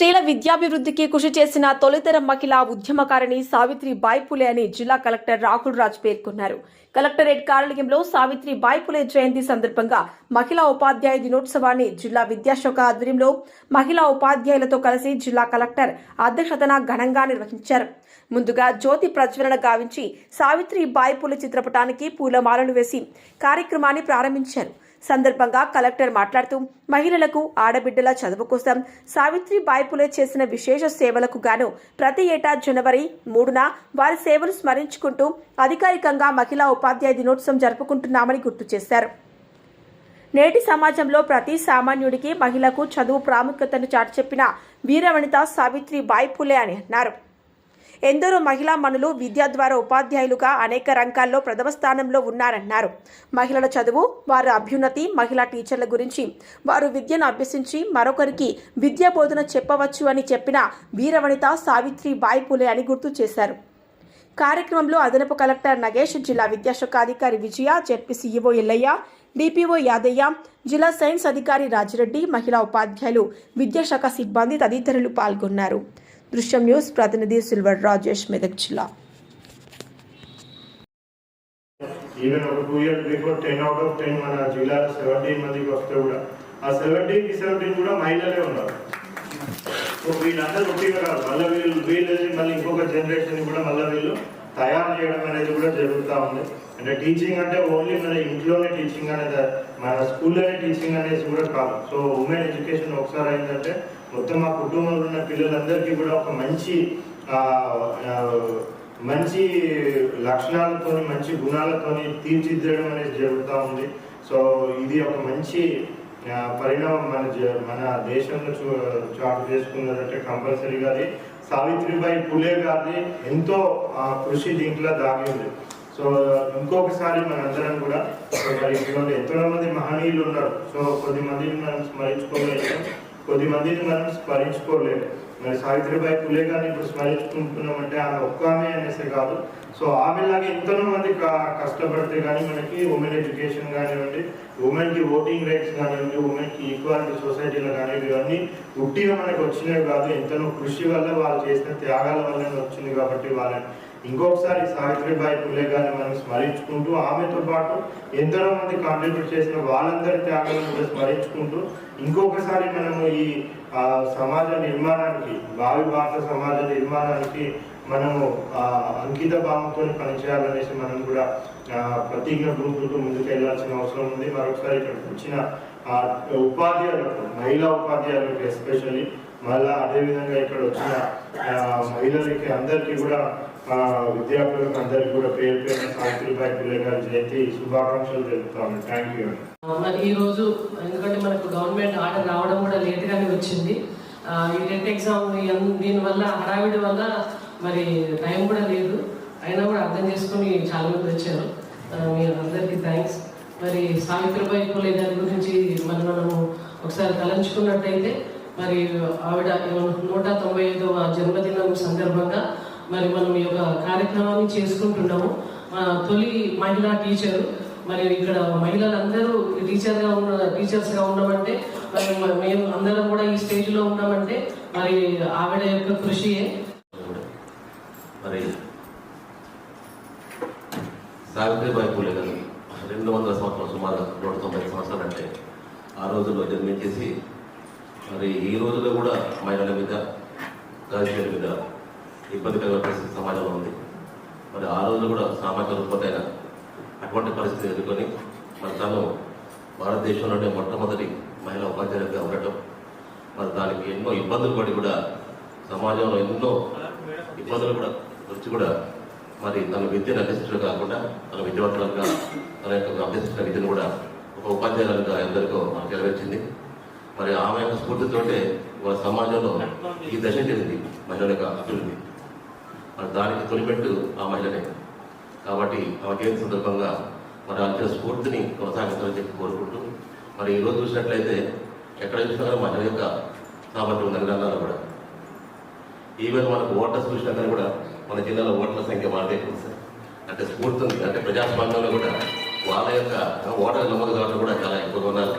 స్త్రీల విద్యాభివృద్ధికి కృషి చేసిన తొలితరం మహిళా ఉద్యమకారిణి సావిత్రి బాయ్పులే అని జిల్లా కలెక్టర్ రాహుల్ రాజ్ పేర్కొన్నారు. కలెక్టరేట్ కార్యాలయంలో సావిత్రి బాయ్పులే జయంతి సందర్భంగా మహిళా ఉపాధ్యాయ దినోత్సవాన్ని జిల్లా విద్యాశాఖ ఆధ్వర్యంలో మహిళా ఉపాధ్యాయులతో కలిసి జిల్లా కలెక్టర్ అధ్యక్షతన ఘనంగా నిర్వహించారు. ముందుగా జ్యోతి ప్రజ్వలన గావించి సావిత్రి బాయ్పులే చిత్రపటానికి పూలమాలలు వేసి కార్యక్రమాన్ని ప్రారంభించారు. సందర్భంగా కలెక్టర్ మాట్లాడుతూ మహిళలకు ఆడబిడ్డల చదువు కోసం సావిత్రి బాయ్పులే చేసిన విశేష సేవలకు గాను ప్రతి ఏటా జనవరి మూడున వారి సేవలు స్మరించుకుంటూ అధికారికంగా మహిళా ఉపాధ్యాయ దినోత్సవం జరుపుకుంటున్నామని గుర్తు చేశారు. నేటి సమాజంలో ప్రతి సామాన్యుడికి మహిళకు చదువు ప్రాముఖ్యతను చాటి చెప్పిన వీరవనిత సావిత్రి బాయ్పులే అని అన్నారు. ఎందరో మహిళా మనులు విద్య ద్వారా ఉపాధ్యాయులుగా అనేక రంగాల్లో ప్రథమ స్థానంలో ఉన్నారన్నారు. మహిళల చదువు వారి అభ్యున్నతి మహిళా టీచర్ల గురించి వారు విద్యను అభ్యసించి మరొకరికి విద్యా బోధన చెప్పవచ్చు అని చెప్పిన వీరవనిత సావిత్రి బాయ్పులే అని గుర్తు చేశారు. కార్యక్రమంలో అదనపు కలెక్టర్ నగేష్ జిల్లా విద్యాశాఖ అధికారి Vijaya ZP CEO Ellaiah DPO Yadaiah జిల్లా సైన్స్ అధికారి రాజిరెడ్డి మహిళా ఉపాధ్యాయులు విద్యాశాఖ సిబ్బంది తదితరులు పాల్గొన్నారు. దృశ్యం న్యూస్ ప్రతినిధి సిల్వర్ రాజేష్ మెదక్ జిల్లా ఈవెన్ ఒక two years before ten out of ten మన జిల్లా సెవెంటీ మందికి వస్తే కూడా ఆ సెవెంటీన్కి సెవెంటీన్ కూడా మహిళలే ఉన్నారు. సో వీళ్ళందరూ ఒకేగా కాదు మళ్ళీ వీళ్ళు వీళ్ళని మళ్ళీ ఇంకొక జనరేషన్ కూడా మళ్ళీ వీళ్ళు చేయడం అనేది కూడా జరుగుతూ ఉంది. అంటే టీచింగ్ అంటే ఓన్లీ మన ఇంట్లోనే టీచింగ్ అనేది మన స్కూల్లోనే టీచింగ్ అనేది కూడా కాదు. సో ఉమెన్ ఎడ్యుకేషన్ ఒకసారి అయిందంటే మొత్తం మా కుటుంబంలో ఉన్న పిల్లలందరికీ కూడా ఒక మంచి మంచి లక్షణాలతోని మంచి గుణాలతోని తీర్చిదిద్దడం అనేది జరుగుతూ ఉంది. సో ఇది ఒక మంచి పరిణామం మన మన దేశంలో చూ చాటు చేసుకున్నదంటే కంపల్సరీగా అది. సావిత్రిబాయి పులే గారిది ఎంతో కృషి దీంట్లో దాగి ఉంది సో ఇంకొకసారి మనందరం కూడా మరి ఎంతో మంది మహనీయులు ఉన్నారు. సో కొద్ది మందిని మనం స్మరించుకోలేదు కొద్ది మందిని మనం స్మరించుకోలేదు మరి సావిత్రిబాయి పులే గారిని ఇప్పుడు స్మరించుకుంటున్నామంటే ఆమె ఒక్క ఆమె అనేసి కాదు. సో ఆమెలాగే ఎంతో మంది కష్టపడితే కానీ మనకి ఉమెన్ ఎడ్యుకేషన్ కానివ్వండి ఉమెన్కి ఓటింగ్ రైట్స్ కానివ్వండి ఉమెన్కి ఈక్వాలిటీ సొసైటీలో కానివ్వండి ఇవన్నీ ఉట్టిగా మనకు వచ్చినవి కాదు. ఎంతనో కృషి వల్ల వాళ్ళు చేసిన త్యాగాల వల్ల వచ్చింది కాబట్టి వాళ్ళని ఇంకొకసారి సావిత్రిబాయి పులే గారిని మనం స్మరించుకుంటూ ఆమెతో పాటు ఎంతనో మంది కాంట్రిబ్యూట్ చేసిన వాళ్ళందరి త్యాగాలను కూడా స్మరించుకుంటూ ఇంకొకసారి మనము ఈ సమాజ నిర్మాణానికి భావి భారత సమాజ నిర్మాణానికి మనము అంకిత భావంతో పనిచేయాలనేసి మనం కూడా ప్రతిజ్ఞ గ్రూపులతో ముందుకు వెళ్ళాల్సిన అవసరం ఉంది. మరొకసారి ఇక్కడికి వచ్చిన ఆ, ఉపాధ్యాయులకు మహిళా ఉపాధ్యాయులకు ఎస్పెషల్లీ మళ్ళా అదేవిధంగా ఇక్కడ వచ్చిన మహిళలకి అందరికీ కూడా విద్యార్థులకు అందరికీ కూడా పేరు పేరు సావిత్రిబాయి పులే గారి జయంతి శుభాకాంక్షలు తెలుపుతాము థ్యాంక్ యూ మరి ఈ రోజు ఎందుకంటే మనకు గవర్నమెంట్ ఆర్డర్ రావడం కూడా లేట్గానే వచ్చింది. ఈ టెట్ ఎగ్జామ్ దీనివల్ల హడావిడి వల్ల మరి టైం కూడా లేదు. అయినా కూడా అర్థం చేసుకొని చాలా మంది వచ్చారు. మీరు అందరికీ థ్యాంక్స్ మరి సావిత్రిబాయి పూలే గారి గురించి మరి మనము ఒకసారి తలంచుకున్నట్టయితే మరి ఆవిడ నూట తొంభై ఐదవ జన్మదినం సందర్భంగా మరి మనం ఈ యొక్క కార్యక్రమాన్ని చేసుకుంటున్నాము. మా తొలి మహిళా టీచరు మరి ఇక్కడ మహిళలందరూ టీచర్గా ఉన్న టీచర్స్గా ఉన్నామంటే మరి మేము అందరం కూడా ఈ స్టేజ్లో ఉన్నామంటే మరి ఆవిడ యొక్క కృషియే. మరి సావిత్రిబాయి పూలే గారు రెండు వందల సంవత్సరాలు సుమారు నూట తొంభై సంవత్సరాలు అంటే ఆ రోజుల్లో జన్మించేసి మరి ఈ రోజుల్లో కూడా మహిళల మీద రాజకీయాల మీద ఇబ్బందికరమైన పరిస్థితి సమాజంలో ఉంది. మరి ఆ రోజు కూడా సామాజిక రుగ్మతైన అటువంటి పరిస్థితి ఎదుర్కొని మరి తను భారతదేశంలోనే మొట్టమొదటి మహిళా ఉపాధ్యాయులుగా ఉండటం మరి దానికి ఎన్నో ఇబ్బందులు పడి కూడా సమాజంలో ఎన్నో ఇబ్బందులు కూడా వచ్చి కూడా మరి తన విద్యను అభ్యసించడం కాకుండా తన విద్యావంతులుగా తన యొక్క అభ్యసించిన విద్యను కూడా ఒక ఉపాధ్యాయులుగా ఎందరికో మనకు నెరవేర్చింది. మరి ఆమె యొక్క స్ఫూర్తితోటే మన సమాజంలో ఈ దశ జరిగింది మహిళల యొక్క అభివృద్ధి. మరి దానికి తొలిపెట్టు ఆ మహిళనే. కాబట్టి ఆమె జయంతి సందర్భంగా మరి అంత స్ఫూర్తిని కొనసాగించాలని చెప్పి కోరుకుంటూ మరి ఈరోజు చూసినట్లయితే ఎక్కడ చూసినా మహిళ యొక్క సామర్థ్యం ఉందని కూడా. ఈవెన్ మనకు ఓటర్స్ చూసినా కూడా మన జిల్లాలో ఓట్ల సంఖ్య వాళ్ళదే సార్. అంటే స్ఫూర్తి ఉంది. అంటే ప్రజాస్వామ్యంలో కూడా వాళ్ళ యొక్క ఓటర్ నమోదు కావడం కూడా చాలా ఎక్కువగా ఉన్నారు